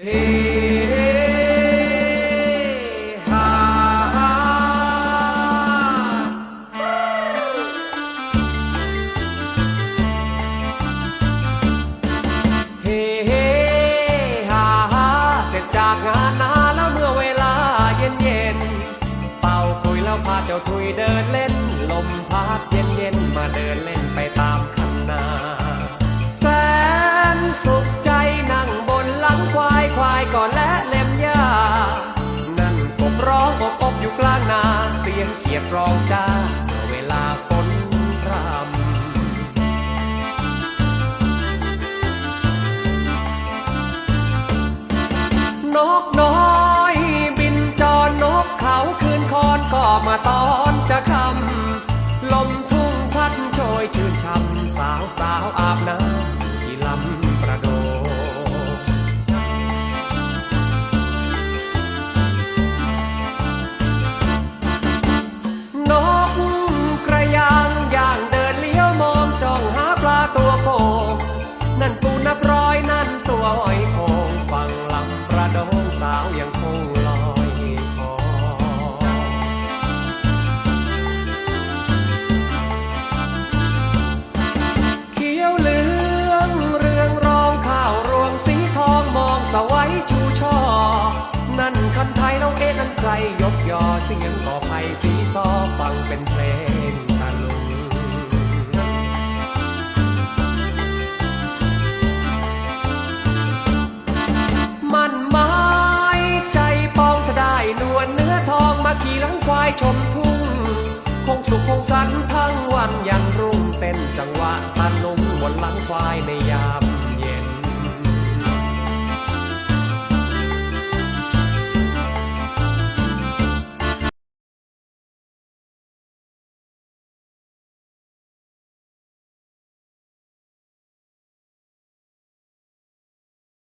เฮ่ฮ่าเฮ่ฮ่าเสร็จจากงานนาแล้วเมื่อเวลาเย็นเย็นเป่าคุยแล้วพาเจ้าทุยเดินเล่น ลมพัดเย็นเย็นมาเดินเล่นไป ก็มาตอนจะคำลมทุ่งพัดโชยชื่นช่ำสาวสาวอาบน้ำ คันไทยน้องเอ๊ะนั่นใครยกยอเสียงก่อไผ่สีซอฟังเป็นเพลงตะลุงมันไม้ใจปองถ้าได้นวลเนื้อทองมาขี่หลังควายชมทุ่ง คงสุขคงสันทั้งวันยันรุ่งเต้นจังหวะ